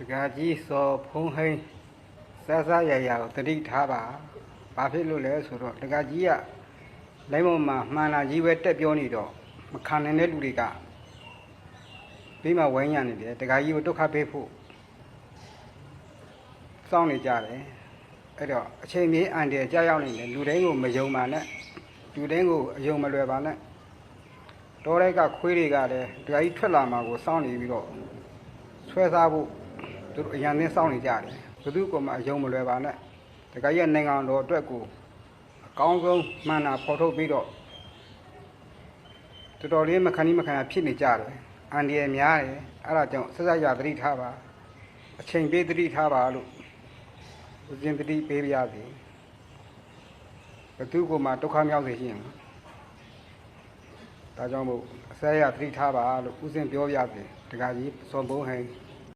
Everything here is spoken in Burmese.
တကကြီးစော်ဖုံးဟိန်းစဆရရကိုတတိထားပါဘာဖြစ်လို့လဲဆိုတော့တကကြီးကလိုင်းပေါ်မှာမှန်လာကြီးပဲတက်ပြောနေတော့မခံနိုင်တဲ့လူတွေကပြီးမှဝိုင်းရနေတယ်တကကြီးကိုဒုက္ခပေးဖို့စောင့်နေကြတယ်အဲ့တော့အချိန်မြေးအန်တယ်ကြောက်ရောက်နေတယ်လူတိုင်းကိုမယုံပါနဲ့လူတိုင်းကိုအယုံမလွယ်ပါနဲ့တော်တိုက်ကခွေးတွေကလည်းတကကြီးထွက်လာမှာကိုစောင့်နေပြီးတော့ဆွဲစားဖို့ သူတို့အရန်သင်းစောင့်နေကြတယ်ဘယ်သူကမှအယုံမလွယ်ပါနဲ့တခါကြီးနိုင်ငံတော်အတွက်ကိုအကောင်းဆုံးမှန်တာဖော်ထုတ်ပြီးတော့တော်တော်လေးမခဏိမခဏဖြစ်နေကြတယ်အန်ဒီရများတယ်အဲ့ဒါကြောင့်ဆက်ဆက်ရသတိထားပါအချိန်ပေးသတိထားပါလို့ဦးဇင်းသတိပေးပါရစေဘယ်သူကမှဒုက္ခမြောက်စေရှိရင်ဒါကြောင့်မို့အဆက်ရသတိထားပါလို့ဦးဇင်းပြောပြစေတခါကြီးစောဘုံဟိန်